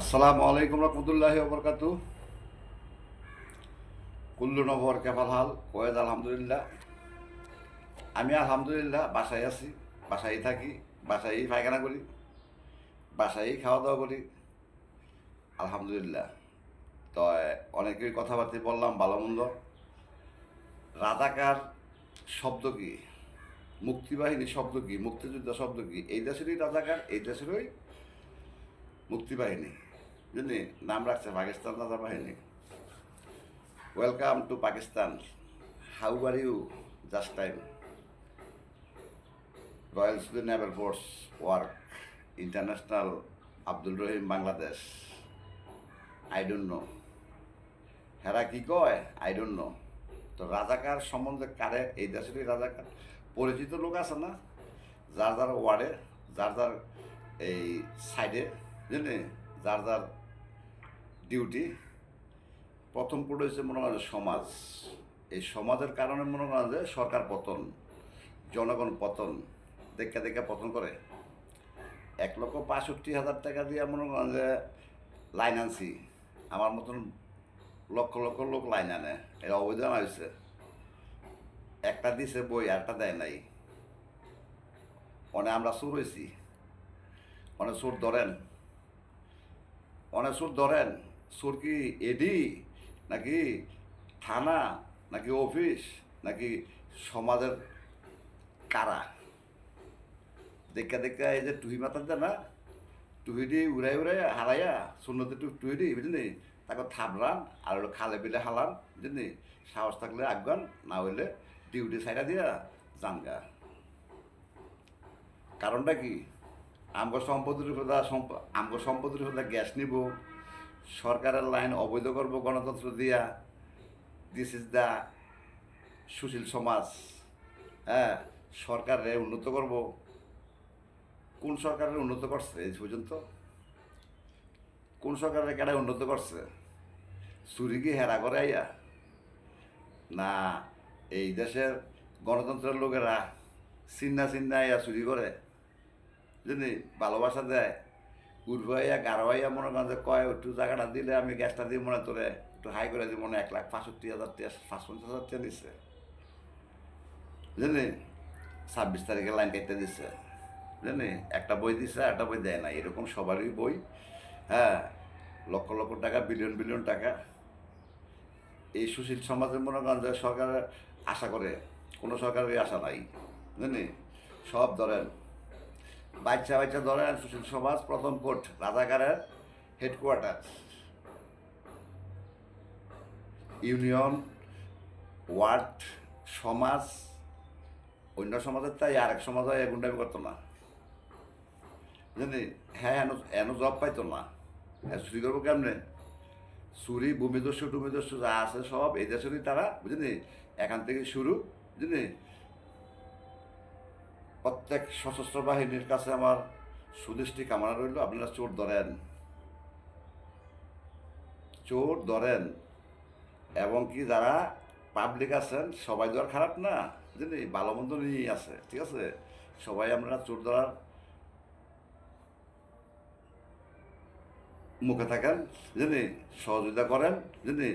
আসসালামু আলাইকুম রহমতুল্লাহি ওবরকাতু কুল্লু নবর কেফাল হাল, কোয়েদ আলহামদুলিল্লাহ। আমি আলহামদুলিল্লাহ বাসায় আছি, বাসায় থাকি, বাসায় পায়খানা করি, বাসায় খাওয়া দাওয়া করি। আলহামদুলিল্লাহ। তো অনেকেই কথাবার্তা বললাম, ভালো মন্দ। রাজাকার শব্দ কি? মুক্তিবাহিনী শব্দ কি? মুক্তিযোদ্ধা শব্দ কি? এই দেশেরই রাজাকার, এই দেশেরই মুক্তিবাহিনী বুঝলি? নাম রাখছে পাকিস্তান রাজা বাহিনী। Welcome to Pakistan how are you just time royal Sudin naval force work international Abdul Rahim Bangladesh I don't know হেরা কি কয়? আই ডোন্ট নো তো রাজাকার সম্বন্ধে কারে? এই দেশেরই রাজাকার। পরিচিত লোক আছে না? যার যার ওয়ার্ডে, যার যার এই সাইডে বুঝলি? যার যার ডিউটি প্রথম কোড হয়েছে মনে করেন সমাজ। এই সমাজের কারণে মনে করেন যে সরকার পতন, জনগণ পতন। দেখে দেখে পতন করে। এক লক্ষ বাষট্টি হাজার টাকা দিয়ে মনে করেন যে লাইন আনছি। আমার মতন লক্ষ লক্ষ লোক লাইন আনে। এটা অবৈধান হয়েছে। একটা দিছে বই আরটা দেয় নাই। অনে আমরা সুর হয়েছি। অনেক সুর ধরেন। অনেক সুর ধরেন। সুর কি এডি নাকি থানা নাকি অফিস নাকি সমাজের কারা? দেখা দেখা এই যে টুহি মাথার দেয় না টুহি দিয়ে উড়াই উড়াই হারাইয়া শূন্যতে টু টুহি দি বুঝলি? তাকে থাবরান আর খালে বিলে হালান, বুঝলি? সাহস থাকলে আগান না হইলে ডিউটি সাইডা দিয়া জানগা কারণটা কি? আমগো সম্পত্তির উপর আমগো সম্পত্তির উপর গ্যাস নিব, সরকারের লাইন অবৈধ করব গণতন্ত্র দিয়া দিস ইজ দ্য সুশীল সমাজ হ্যাঁ সরকারে উন্নত করব। কোন সরকারের উন্নত করছে এই পর্যন্ত? কোন সরকারের কেডা উন্নত করছে? চুরি কি হেরা করে আইয়া? না, এই দেশের গণতন্ত্রের লোকেরা চিন্না চিন্না আইয়া চুরি করে। জানি ভালোবাসা দেয় উর্বাইয়া গারোয়াইয়া মনে করেন যে, কয়, একটু জায়গাটা দিলে আমি গ্যাসটা দিয়ে মনে তোরে, একটু হাই করে দিই মনে এক লাখ পাঁচষট্টি হাজার টাকা পাঁচ পঞ্চাশ হাজার টাকা দিচ্ছে জানি, ছাব্বিশ তারিখে লাইন কেটে দিচ্ছে জানি, একটা বই দিচ্ছে একটা বই দেয় না এরকম সবারই বই। হ্যাঁ লক্ষ লক্ষ টাকা বিলিয়ন বিলিয়ন টাকা। এই সুশীল সমাজের মনে করেন যে, সরকারের আশা করে, কোনো সরকারের আশা নাই। জানি, সব ধরেন বাচ্চা বাচ্চা ধরেন, সুশীল সমাজ প্রথম কোর্ট, রাজাকারের হেডকোয়ার্টার ইউনিয়ন, ওয়ার্ড, সমাজ, অন্য সমাজের তাই আরেক সমাজ হয় গুন্ডামি করতো না। জানি হ্যাঁ এন এন জব পাইতো না। হ্যাঁ চুরি করব কেমনে? চুরি, ভূমিদস্যু, টুমিদস্যু যা আছে সব এই দেশেরই তারা বুঝলি এখান থেকে শুরু বুঝলি প্রত্যেক সশস্ত্র বাহিনীর কাছে আমার সুদৃষ্টি কামনা রইল। আপনারা চোর ধরেন। চোর ধরেন। এবং কি যারা পাবলিক আছেন, সবাই তো আর খারাপ না। বুঝলি ভালো মন্দ নিয়েই আছে, ঠিক আছে? সবাই আমরা চোর ধরার মুখে থাকেন জানি সহযোগিতা করেন জানি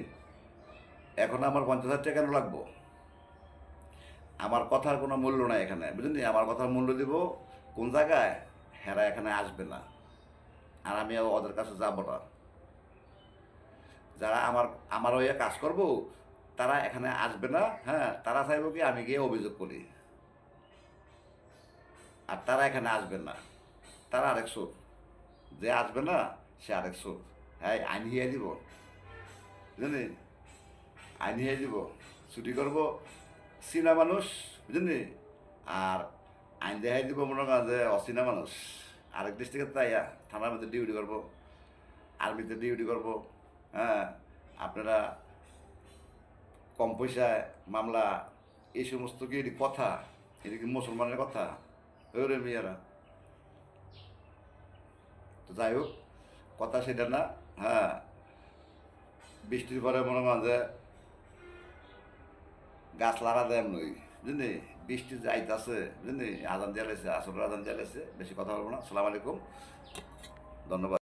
এখন আমার পঞ্চাশ হাজার টাকা কেন লাগবো? আমার কথার কোনো মূল্য নাই এখানে বুঝলি আমার কথার মূল্য দিব কোন জায়গায়? হেরা এখানে আসবে না। আর আমি ওদের কাছে যাব না। যারা আমার আমার ওই কাজ করব, তারা এখানে আসবে না হ্যাঁ? তারা চাইব কি আমি গিয়ে অভিযোগ করি। আর তারা এখানে আসবে না। তারা আরেক সুর। যে আসবে না, সে আরেক সুর। হ্যাঁ আইন হিয়ে দিব। বুঝলি আইন হিয়ে দিব। ছুটি করব চীনা মানুষ বুঝলি আর আইন দেখাই দিব মনে করেন যে অচীনা মানুষ। আরেক ডিস্ট্রিক্টে তাই থানার মধ্যে ডিউটি করব আর্মিতে ডিউটি করব হ্যাঁ? আপনারা কম পয়সায় মামলা, এই সমস্ত কি কথা? এটি কি মুসলমানের কথা? ওরে মেয়েরা। তো যাই হোক, কথা সেটা না হ্যাঁ? বৃষ্টির পরে মনে করেন যে গাছ দেয় নই বুঝলি? বৃষ্টি যাইতাছে, বুঝলি? আদান জ্বালাইছে আসল আদান জ্বালাইছে বেশি কথা বলব না। সালাম আলাইকুম। ধন্যবাদ।